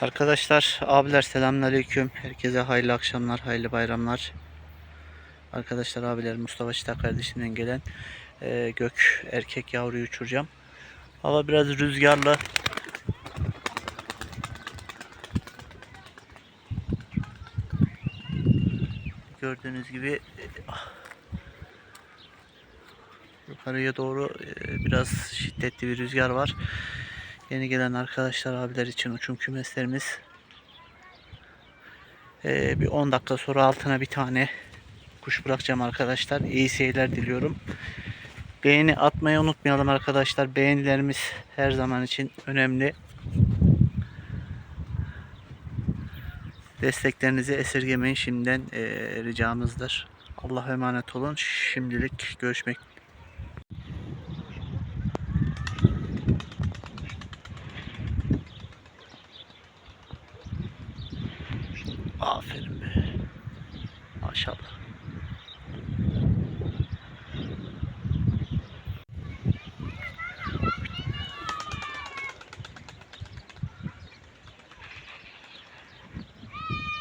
Arkadaşlar, abiler selamünaleyküm. Herkese hayırlı akşamlar, hayırlı bayramlar. Arkadaşlar, abiler Mustafa Çıtak kardeşimden gelen e, gök erkek yavruyu uçuracağım. Hava biraz rüzgarlı. Gördüğünüz gibi yukarıya doğru e, biraz şiddetli bir rüzgar var. Yeni gelen arkadaşlar abiler için uçum kümeslerimiz. Ee, bir 10 dakika sonra altına bir tane kuş bırakacağım arkadaşlar. İyi seyirler diliyorum. Beğeni atmayı unutmayalım arkadaşlar. Beğenilerimiz her zaman için önemli. Desteklerinizi esirgemeyin şimdiden ee, ricamızdır. Allah'a emanet olun. Şimdilik görüşmek Aferin be. Maşallah.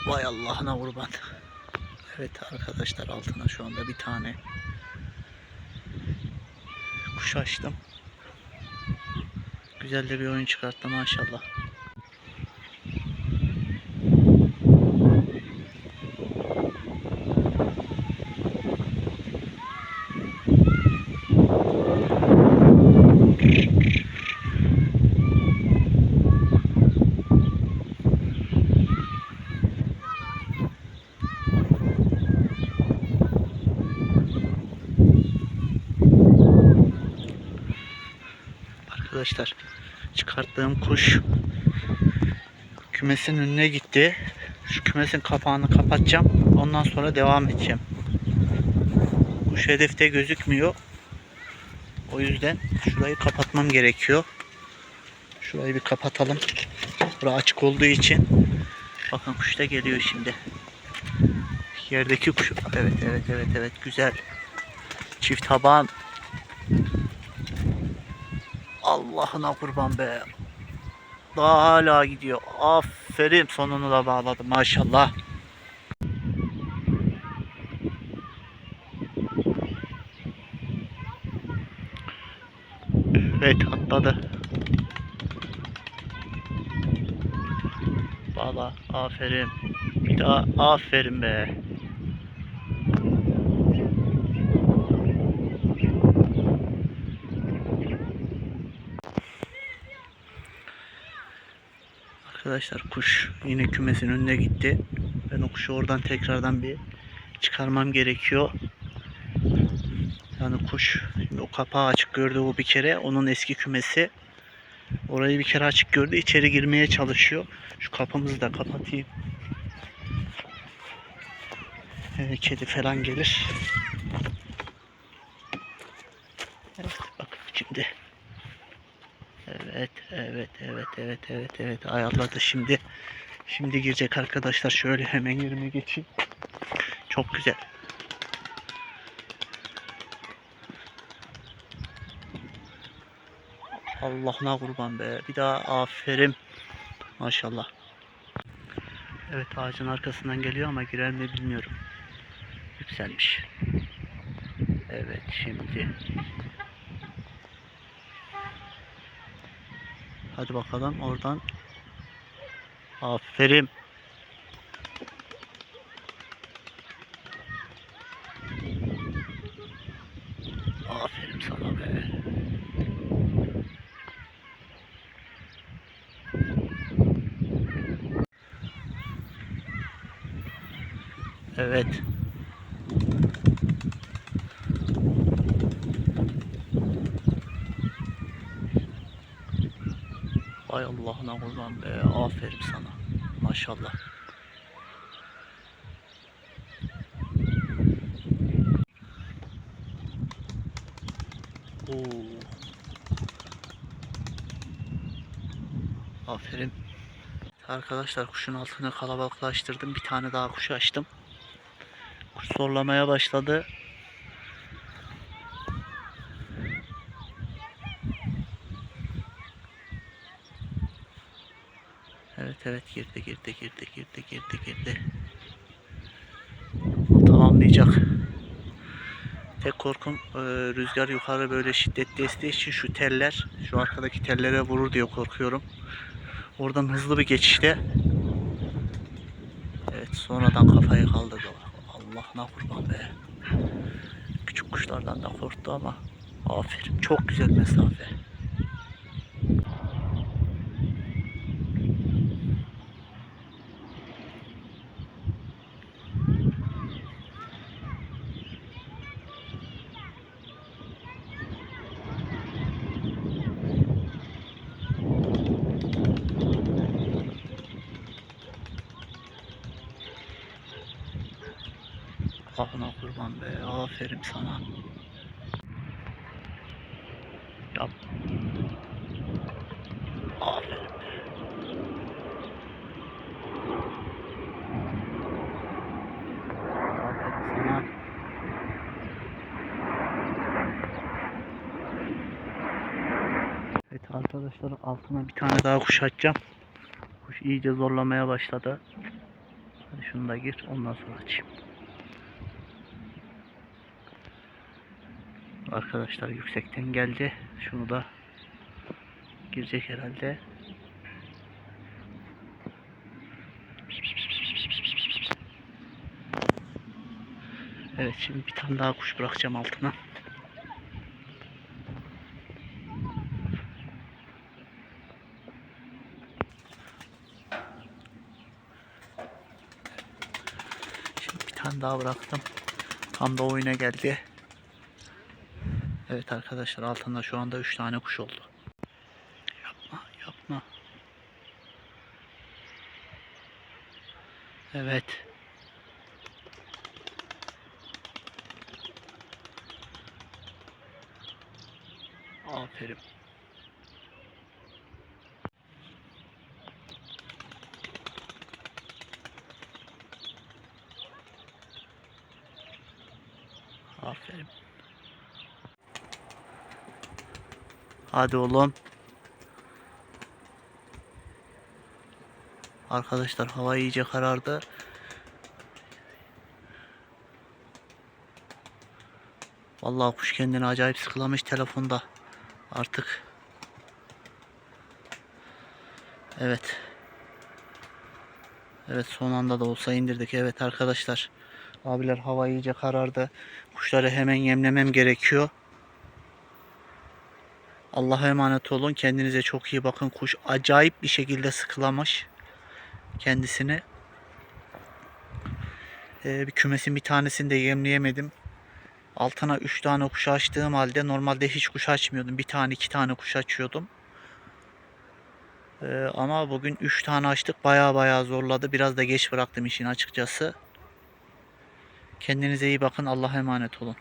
Vay Allah'ına kurban. Evet arkadaşlar altına şu anda bir tane kuş açtım. Güzel de bir oyun çıkarttı maşallah. Arkadaşlar çıkarttığım kuş kümesin önüne gitti. Şu kümesin kapağını kapatacağım. Ondan sonra devam edeceğim. Kuş hedefte gözükmüyor. O yüzden şurayı kapatmam gerekiyor. Şurayı bir kapatalım. Bura açık olduğu için. Bakın kuş da geliyor şimdi. Yerdeki kuş. Evet evet evet evet güzel. Çift taban. Allah'ına kurban be. Daha hala gidiyor. Aferin sonunu da bağladı maşallah. Evet atladı. Valla aferin. Bir daha aferin be. Arkadaşlar kuş yine kümesin önüne gitti. Ben o kuşu oradan tekrardan bir çıkarmam gerekiyor. Yani kuş şimdi o kapağı açık gördü o bir kere. Onun eski kümesi. Orayı bir kere açık gördü. içeri girmeye çalışıyor. Şu kapımızı da kapatayım. Ee, kedi falan gelir. Evet bak şimdi. Evet, evet, evet, evet, evet, evet. Ayarladı şimdi. Şimdi girecek arkadaşlar. Şöyle hemen yerime geçeyim. Çok güzel. Allah'ına kurban be. Bir daha aferin. Maşallah. Evet ağacın arkasından geliyor ama girer mi bilmiyorum. Yükselmiş. Evet şimdi. Hadi bakalım oradan. Aferin. Aferin sana be. Evet. Ay Allah'ına kurban be. Aferin sana. Maşallah. Oo. Aferin. Arkadaşlar kuşun altını kalabalıklaştırdım. Bir tane daha kuş açtım. Kuş zorlamaya başladı. Evet Evet girdi girdi girdi girdi girdi girdi. Tamamlayacak. Tek korkum e, rüzgar yukarı böyle şiddetli estiği için şu teller, şu arkadaki tellere vurur diye korkuyorum. Oradan hızlı bir geçişte Evet sonradan kafayı kaldırdı. Allah'ına kurban be. Küçük kuşlardan da korktu ama aferin. Çok güzel mesafe. Kafana kurban be. Aferin sana. Yap. Aferin be. Evet arkadaşlar altına bir tane daha kuş açacağım. Kuş iyice zorlamaya başladı. Hadi şunu da gir ondan sonra açayım. Arkadaşlar yüksekten geldi. Şunu da girecek herhalde. Evet şimdi bir tane daha kuş bırakacağım altına. Şimdi bir tane daha bıraktım. Tam da oyuna geldi. Evet arkadaşlar altında şu anda 3 tane kuş oldu. Yapma yapma. Evet. Aferin. Aferin. Hadi oğlum. Arkadaşlar hava iyice karardı. Vallahi kuş kendini acayip sıkılamış telefonda. Artık. Evet. Evet son anda da olsa indirdik. Evet arkadaşlar. Abiler hava iyice karardı. Kuşları hemen yemlemem gerekiyor. Allah'a emanet olun. Kendinize çok iyi bakın. Kuş acayip bir şekilde sıkılamış kendisini. Ee, bir kümesin bir tanesini de yemleyemedim. Altına 3 tane kuş açtığım halde normalde hiç kuş açmıyordum. Bir tane iki tane kuş açıyordum. Ee, ama bugün 3 tane açtık. Baya baya zorladı. Biraz da geç bıraktım işin açıkçası. Kendinize iyi bakın. Allah'a emanet olun.